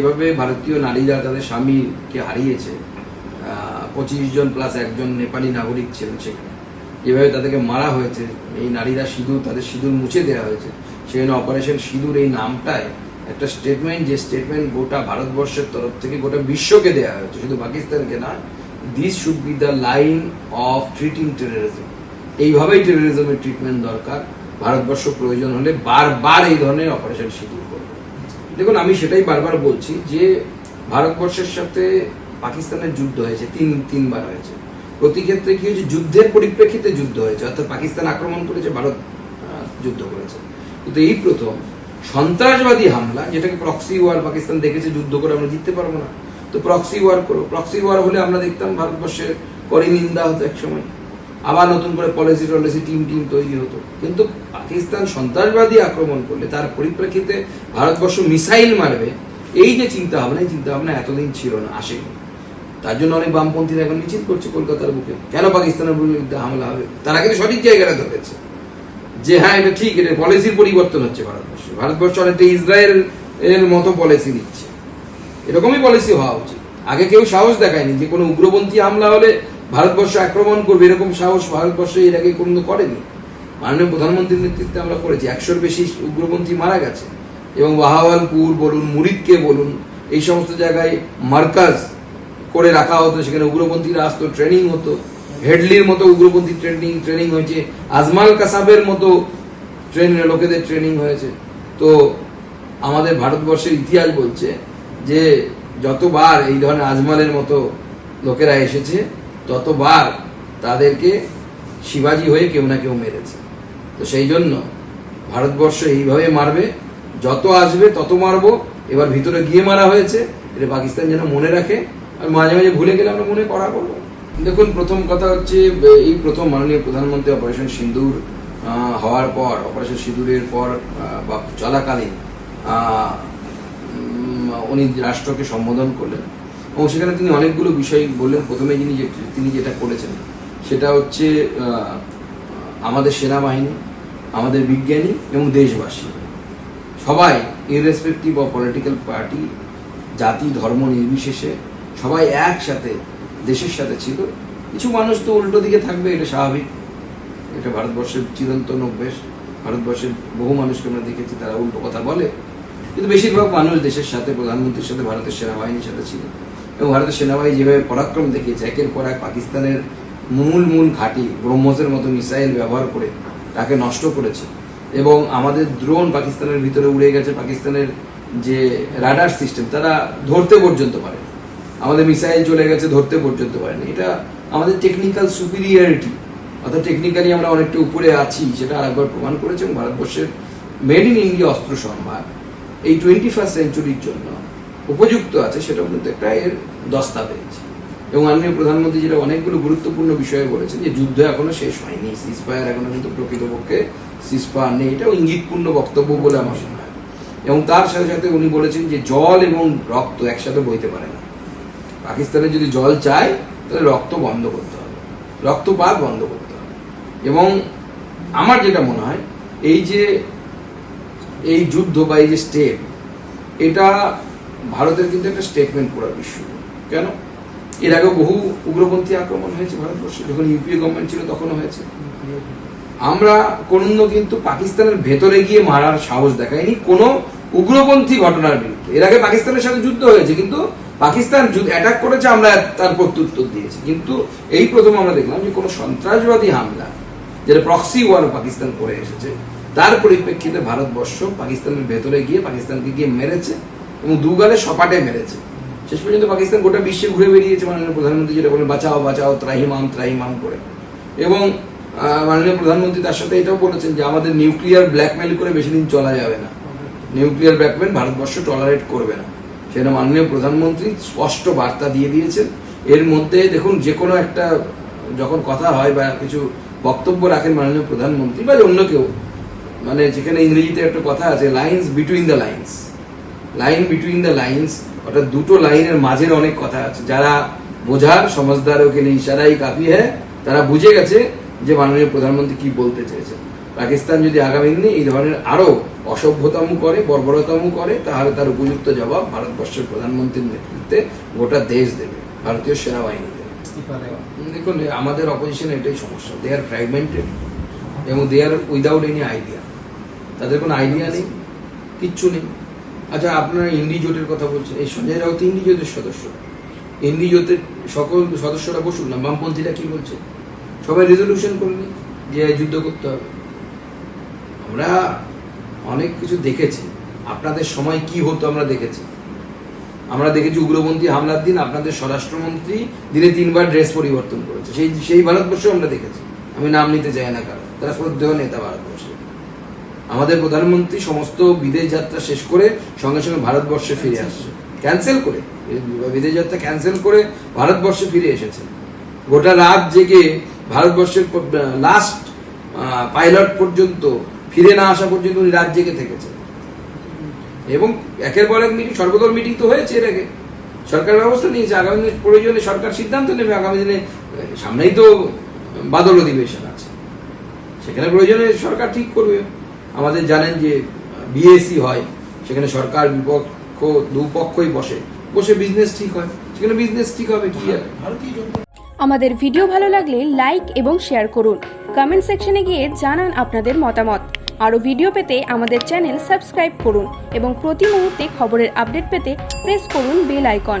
যেভাবে ভারতীয় নারীরা তাদের স্বামীকে হারিয়েছে। পঁচিশ জন প্লাস একজন নেপালি নাগরিক ছিলেন সেখানে। যেভাবে তাদেরকে মারা হয়েছে, এই নারীরা সিঁদুর, তাদের সিঁদুর মুছে দেওয়া হয়েছে। সেখানে অপারেশন সিঁদুর এই নামটায় একটা স্টেটমেন্ট যে স্টেটমেন্ট গোটা ভারতবর্ষের তরফ থেকে গোটা বিশ্বকে দেওয়া হয়েছে। শুধু পাকিস্তানকে না this should be the line of treating terrorism এইভাবেই টেরোরিজমের ট্রিটমেন্ট দরকার। ভারতবর্ষ প্রয়োজন হলে বারবার এই ধরনের অপারেশন সিঁদুর করবে। দেখুন, আমি সেটাই বারবার বলছি যে ভারতবর্ষের সাথে পাকিস্তানের যুদ্ধ হয়েছে, তিন, তিনবার হয়েছে। প্রতি ক্ষেত্রে কি হয়েছে? যুদ্ধের পরিপ্রেক্ষিতে যুদ্ধ হয়েছে, অর্থাৎ পাকিস্তান আক্রমণ করেছে, ভারত যুদ্ধ করেছে। কিন্তু এই প্রথম সন্ত্রাসবাদী হামলা, যেটাকে প্রক্সি ওয়ার পাকিস্তান দেখেছে, যুদ্ধ করে আমরা জিততে পারব না। তো প্রক্সি ওয়ার করো। প্রক্সি ওয়ার হলে আমরা দেখতাম ভারতবর্ষের করে নিন্দা হতো এক সময় আবার নতুন করে পলিসি টলিসি টিম টিম তৈরি হতো। কিন্তু পাকিস্তান সন্ত্রাসবাদী আক্রমণ করলে, তার পরিপ্রেক্ষিতে ভারতবর্ষ মিসাইল মারবে, এই যে চিন্তা ভাবনা এই চিন্তা ভাবনা এতদিন ছিল না, আসেনি। তার জন্য অনেক বামপন্থীরা এখন নিশ্চিত করছে কলকাতার বুকে, কেন পাকিস্তানের বিরুদ্ধে হামলা হবে? তারা কিন্তু সঠিক জায়গাটা ধরেছে। যে হ্যাঁ এটা ঠিক, এটা পলিসির পরিবর্তন হচ্ছে ভারতবর্ষে। ভারতবর্ষ অনেকটা ইসরায়েল এর মতো পলিসি নিচ্ছে। এরকমই পলিসি হওয়া উচিত। আগে কেউ সাহস দেখায়নি যে কোনো উগ্রপন্থী হামলা হলে ভারতবর্ষ আক্রমণ করবে, এরকম সাহস ভারতবর্ষ এর আগে কোনো করেনি। মাননীয় প্রধানমন্ত্রীর নেতৃত্বে আমরা করেছি, একশোর বেশি উগ্রপন্থী মারা গেছে। এবং বাহাওয়ালপুর বলুন, মুরিদকে বলুন, এই সমস্ত জায়গায় মার্কাজ করে রাখা হতো, সেখানে উগ্রপন্থীরা আসতো ট্রেনিং হতো। হেডলির মতো উগ্রপন্থী ট্রেনিং ট্রেনিং হয়েছে। আজমাল কাসাবের মতো ট্রেন লোকেদের ট্রেনিং হয়েছে। তো আমাদের ভারতবর্ষের ইতিহাস বলছে যে, যতবার এই ধরনের আজমালের মতো লোকেরা এসেছে ততবার তাদেরকে শিবাজি হয়ে কেউ না কেউ মেরেছে। তো সেই জন্য ভারতবর্ষ এইভাবে মারবে, যত আসবে তত মারবো। এবার ভিতরে গিয়ে মারা হয়েছে, এটা পাকিস্তান যেন মনে রাখে। আর মাঝে মাঝে ভুলে গেলে আমরা মনে করা করব। দেখুন, প্রথম কথা হচ্ছে, এই প্রথম মাননীয় প্রধানমন্ত্রী অপারেশন সিন্দুর হওয়ার পর, অপারেশন সিঁদুরের পর বা চলাকালীন উনি রাষ্ট্রকে সম্বোধন করলেন। এবং সেখানে তিনি অনেকগুলো বিষয় বললেন। প্রথমে যিনি তিনি যেটা করেছেন, সেটা হচ্ছে আমাদের সেনাবাহিনী, আমাদের বিজ্ঞানী এবং দেশবাসী। সবাই ইররেসপেক্টিভ অফ পলিটিক্যাল পার্টি জাতি, ধর্ম নির্বিশেষে সবাই একসাথে দেশের সাথে ছিল। কিছু মানুষ তো উল্টো দিকে থাকবে, এটা স্বাভাবিক। এটা ভারতবর্ষের চিরন্তন অভ্যেস। ভারতবর্ষের বহু মানুষকে আমরা দেখেছি, তারা উল্টো কথা বলে। কিন্তু বেশিরভাগ মানুষ দেশের সাথে, প্রধানমন্ত্রীর সাথে, ভারতের সেনাবাহিনীর সাথে ছিল এবং ভারতের সেনাবাহিনী যেভাবে পরাক্রম দেখিয়েছে, একের পর এক পাকিস্তানের মূল মূল ঘাঁটি ব্রহ্মসের মতো মিসাইল ব্যবহার করে তাকে নষ্ট করেছে। এবং আমাদের ড্রোন পাকিস্তানের ভিতরে উড়ে গেছে, পাকিস্তানের যে রাডার সিস্টেম তারা ধরতে পর্যন্ত পারে। আমাদের মিসাইল চলে গেছে, ধরতে পর্যন্ত পারেনি। এটা আমাদের টেকনিক্যাল সুপিরিয়রিটি অর্থাৎ টেকনিক্যালি আমরা অনেকটা উপরে আছি, সেটা আরেকবার প্রমাণ করেছে এবং ভারতবর্ষের মেড ইন ইন্ডিয়া অস্ত্র সম্ভার এই টোয়েন্টি ফার্স্ট সেঞ্চুরির জন্য উপযুক্ত আছে সেটাও কিন্তু একটা এর দস্তাবেজ এবং মাননীয় প্রধানমন্ত্রী যেটা অনেকগুলো গুরুত্বপূর্ণ বিষয়ে বলেছেন যে যুদ্ধ এখনও শেষ হয়নি সিসফায়ার এখনও কিন্তু প্রকৃতপক্ষে সিসফায়ার নেই, এটাও ইঙ্গিতপূর্ণ বক্তব্য বলে আমার মনে হয়। এবং তার সাথে সাথে উনি বলেছেন যে জল এবং রক্ত একসাথে বইতে পারে না। পাকিস্তানে যদি জল চায়, তাহলে রক্ত বন্ধ করতে হবে। রক্তপাত বন্ধ করতে হবে। এবং আমার যেটা মনে হয়, এই যে এই যুদ্ধ বা এই যে স্টেপ এটা ভারতের কিন্তু একটা স্টেটমেন্ট পুরো বিশ্ব। কেন? এর আগে বহু উগ্রপন্থী আক্রমণ হয়েছে ভারতবর্ষে, যখন ইউপিএ গভর্নমেন্ট ছিল তখনও হয়েছে। আমরা কোনো কিন্তু পাকিস্তানের ভেতরে গিয়ে মারার সাহস দেখায়নি, কোনো উগ্রপন্থী ঘটনার বিরুদ্ধে। এর আগে পাকিস্তানের সাথে যুদ্ধ হয়েছে, কিন্তু পাকিস্তান অ্যাটাক করেছে, আমরা তার প্রত্যুত্তর দিয়েছি। কিন্তু এই প্রথম আমরা দেখলাম যে কোনো সন্ত্রাসবাদী হামলা, যেটা প্রক্সি ওয়ার পাকিস্তান করে এসেছে, তার পরিপ্রেক্ষিতে ভারতবর্ষ পাকিস্তানের ভেতরে গিয়ে পাকিস্তানকে গিয়ে মেরেছে। এবং দুগালে সপাটে মেরেছে। শেষ পর্যন্ত পাকিস্তান গোটা বিশ্বে ঘুরে বেরিয়েছে মাননীয় প্রধানমন্ত্রী যেটা বলেন বাঁচাও বাঁচাও, ত্রাহিমাম ত্রাহিমাম করে। এবং মাননীয় প্রধানমন্ত্রী তার সাথে এটাও বলেছেন যে আমাদের নিউক্লিয়ার ব্ল্যাকমেল করে বেশি দিন চলা যাবে না। নিউক্লিয়ার ব্ল্যাকমেল ভারতবর্ষ টলারেট করবে না। সেটা মাননীয় প্রধানমন্ত্রী স্পষ্ট বার্তা দিয়ে দিয়েছেন। এর মধ্যে দেখুন, যে কোনো একটা যখন কথা হয় বা কিছু বক্তব্য রাখেন মাননীয় প্রধানমন্ত্রী বা অন্য কেউ মানে যেখানে ইংরেজিতে একটা কথা আছে lines between the lines line between the lines অর্থাৎ দুটো লাইনের মাঝের অনেক কথা আছে। যারা বোঝার সমঝদারও কে লিয়ে ইশারাই কাফি হ্যাঁ তারা বুঝে গেছে যে মাননীয় প্রধানমন্ত্রী কি বলতে চেয়েছেন। পাকিস্তান যদি আগামী দিনে এই ধরনের আরও অসভ্যতম করে, বর্বরতম করে, তাহলে তার উপযুক্ত জবাব ভারতবর্ষের প্রধানমন্ত্রীর নেতৃত্বে গোটা দেশ দেবে, ভারতীয় সেনাবাহিনী দেখুন, আমাদের অপোজিশন এটাই সমস্যা। দে আর ফ্র্যাগমেন্টেড এবং they are without any idea তাদের কোনো আইডিয়া নেই, কিচ্ছু নেই। আচ্ছা আপনারা ইন্ডি জোটের কথা বলছেন। এই সঞ্জয় রাউত ইন্ডি জোটের সদস্য। ইন্ডি জোটের সকল সদস্যরা বসুন না, বামপন্থীরা কি বলছে? সবাই রেজলিউশন করলেন যে যুদ্ধ করতে হবে। আমরা অনেক কিছু দেখেছি। আপনাদের সময় কি হতো আমরা দেখেছি। আমরা দেখেছি উগ্রপন্থী হামলার দিন আপনাদের স্বরাষ্ট্রমন্ত্রী দিনে তিনবার ড্রেস পরিবর্তন করেছে। সেই সেই ভারতবর্ষ আমরা দেখেছি। আমি নাম নিতে চাই না কারণ তারা শ্রদ্ধেয় নেতা ভারতবর্ষে আমাদের প্রধানমন্ত্রী সমস্ত বিদেশ যাত্রা শেষ করে সঙ্গে সঙ্গে ভারতবর্ষে ফিরে আসছে। ক্যান্সেল করে। বিদেশ যাত্রা ক্যান্সেল করে ভারতবর্ষে ফিরে এসেছে। গোটা রাত জেগে ভারতবর্ষের লাস্ট পাইলট পর্যন্ত ফিরে না আসা পর্যন্ত উনি রাত জেগে থেকেছেন। এবং একের পর এক মিটিং সর্বদল মিটিং তো হয়েছে এর আগে। সরকার ব্যবস্থা নিয়েছে। আগামী দিনে প্রয়োজনে সরকার সিদ্ধান্ত নেবে। আগামী দিনে সামনেই তো বাদল অধিবেশন আছে। সেখানে প্রয়োজনে সরকার ঠিক করবে। আমাদের জানেন যে বিএসি হয় সেখানে সরকার বিপক্ষ দুপক্ষই বসে। বসে বিজনেস ঠিক হয়। সেখানে বিজনেস ঠিক হবে কি আর? আমাদের ভিডিও ভালো লাগলে লাইক এবং শেয়ার করুন। কমেন্ট সেকশনে গিয়ে জানান আপনাদের মতামত। আরও ভিডিও পেতে আমাদের চ্যানেল সাবস্ক্রাইব করুন এবং প্রতি মুহূর্তে খবরের আপডেট পেতে প্রেস করুন বেল আইকন